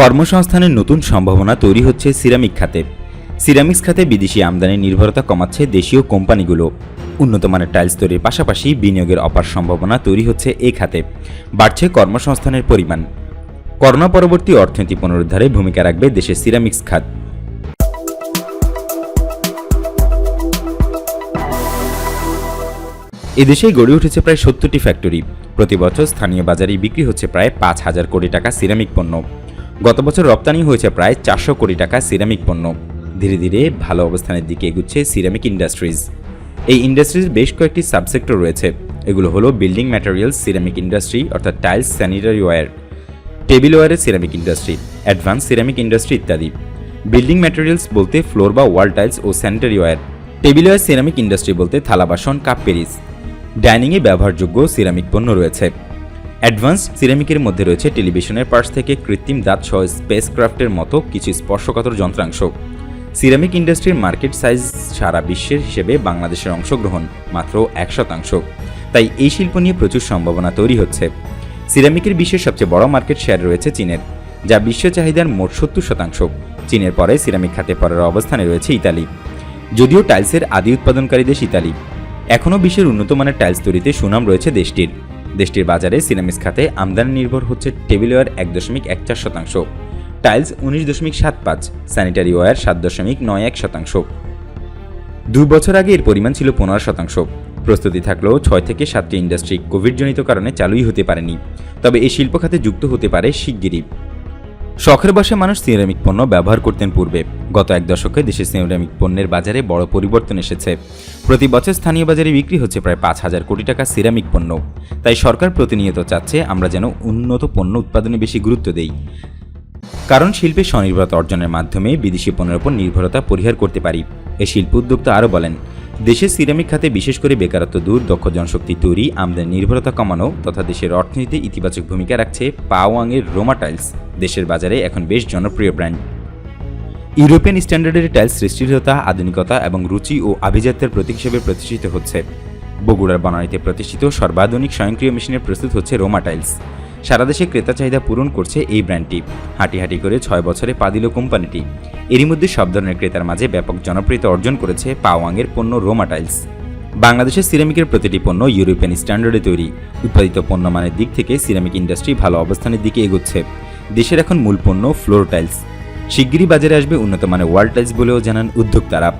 কর্মসংস্থানের নতুন সম্ভাবনা তৈরি হচ্ছে সিরামিক খাতে। সিরামিক্স খাতে বিদেশি আমদানির নির্ভরতা কমাচ্ছে দেশীয় কোম্পানিগুলো। উন্নত মানের টাইলস তৈরির পাশাপাশি বিনিয়োগের অপার সম্ভাবনা তৈরি হচ্ছে এ খাতে। বাড়ছে কর্মসংস্থানের পরিমাণ। করোনা পরবর্তী অর্থনীতি পুনরুদ্ধারে ভূমিকা রাখবে দেশের সিরামিক্স খাত। এদেশেই গড়ে উঠেছে প্রায় সত্তরটি ফ্যাক্টরি। প্রতি বছর স্থানীয় বাজারে বিক্রি হচ্ছে প্রায় পাঁচ হাজার কোটি টাকা সিরামিক পণ্য। গত বছর রপ্তানি হয়েছে প্রায় চারশো কোটি টাকা সিরামিক পণ্য। ধীরে ধীরে ভালো অবস্থানের দিকে এগুচ্ছে সিরামিক ইন্ডাস্ট্রিজ। এই ইন্ডাস্ট্রির বেশ কয়েকটি সাবসেক্টর রয়েছে। এগুলো হলো বিল্ডিং ম্যাটেরিয়ালস সিরামিক ইন্ডাস্ট্রি, অর্থাৎ tiles, sanitary ware, table ওয়্যারের ceramic industry, advance ceramic industry ইত্যাদি। বিল্ডিং ম্যাটেরিয়ালস বলতে ফ্লোর বা ওয়াল টাইলস ও sanitary ware, tableware ceramic industry বলতে থালা, বাসন, কাপ, পেরিস। ডাইনিংয়ে ব্যবহারযোগ্য সিরামিক পণ্য রয়েছে। অ্যাডভান্স সিরামিকের মধ্যে রয়েছে টেলিভিশনের পার্টস থেকে কৃত্রিম দাঁত সহ স্পেস ক্রাফটের মতো কিছু স্পর্শকাতর যন্ত্রাংশ। সিরামিক ইন্ডাস্ট্রির মার্কেট সাইজ সারা বিশ্বের হিসেবে বাংলাদেশের অংশগ্রহণ, মাত্র এক শতাংশ। তাই এই শিল্প নিয়ে প্রচুর সম্ভাবনা তৈরি হচ্ছে। সিরামিকের বিশ্বের সবচেয়ে বড় মার্কেট শেয়ার রয়েছে চীনের, যা বিশ্ব চাহিদার মোট সত্তর শতাংশ। চীনের পরে সিরামিক খাতে পরের অবস্থানে রয়েছে ইতালি। যদিও টাইলসের আদি উৎপাদনকারী দেশ ইতালি। এখনও বিশ্বের উন্নত মানের টাইলস তৈরিতে সুনাম রয়েছে দেশটির। দেশটির বাজারে সিরামিক্স খাতে আমদানি নির্ভর হচ্ছে টেবিল ওয়ার এক দশমিক এক চার শতাংশ। টাইলস উনিশ দশমিক সাত পাঁচ, স্যানিটারি ওয়ার সাত দশমিক নয় এক শতাংশ। দু বছর আগে এর পরিমাণ ছিল পনেরো শতাংশ। প্রস্তুতি থাকলেও ছয় থেকে সাতটি ইন্ডাস্ট্রি কোভিডজনিত কারণে চালুই হতে পারেনি। তবে এই শিল্প খাতে যুক্ত হতে পারে শিগগিরই। শখের বসে মানুষ সিরামিক পণ্য ব্যবহার করতেন পূর্বে। গত এক দশকে দেশে সিরামিক পণ্যের বাজারে বড় পরিবর্তন এসেছে। প্রতি বছর স্থানীয় বাজারে বিক্রি হচ্ছে প্রায় পাঁচ হাজার কোটি টাকা সিরামিক পণ্য। তাই সরকার প্রতিনিয়ত চাচ্ছে আমরা যেন উন্নত পণ্য উৎপাদনে বেশি গুরুত্ব দেই। কারণ শিল্পে স্বনির্ভরতা অর্জনের মাধ্যমে বিদেশি পণ্যের উপর নির্ভরতা পরিহার করতে পারি। এই শিল্প উদ্যোক্তা আরও বলেন দেশের সিরামিক খাতে বিশেষ করে বেকারত্ব দূর, দক্ষ জনশক্তি তৈরি, আমদানি নির্ভরতা কমানো তথা দেশের অর্থনীতিতে ইতিবাচক ভূমিকা রাখছে পাওয়াংয়ের রোমা টাইলস। দেশের বাজারে এখন বেশ জনপ্রিয় ব্র্যান্ড। ইউরোপিয়ান স্ট্যান্ডার্ডের টাইলস সৃষ্টিশীলতা, আধুনিকতা এবং রুচি ও আভিজাত্যের প্রতীক হিসেবে প্রতিষ্ঠিত হচ্ছে। বগুড়ার বনানীতে প্রতিষ্ঠিত সর্বাধুনিক স্বয়ংক্রিয় মেশিনে প্রস্তুত হচ্ছে রোমা টাইলস। সারা দেশে ক্রেতা চাহিদা পূরণ করছে এই ব্র্যান্ডটি হাঁটি হাঁটি করে ছয় বছরে পা দিল কোম্পানিটি। এরই মধ্যে সব ধরনের ক্রেতার মাঝে ব্যাপক জনপ্রিয়তা অর্জন করেছে পাওয়াংয়ের পণ্য রোমা টাইলস। বাংলাদেশের সিরামিকের প্রতিটি পণ্য ইউরোপিয়ান স্ট্যান্ডার্ডে তৈরি। উৎপাদিত পণ্য মানের দিক থেকে সিরামিক ইন্ডাস্ট্রি ভালো অবস্থানের দিকে এগোচ্ছে। দেশের এখন মূল পণ্য ফ্লোর টাইলস। শিগগিরই বাজারে আসবে উন্নত মানের ওয়াল টাইলস বলেও জানান উদ্যোক্তারা।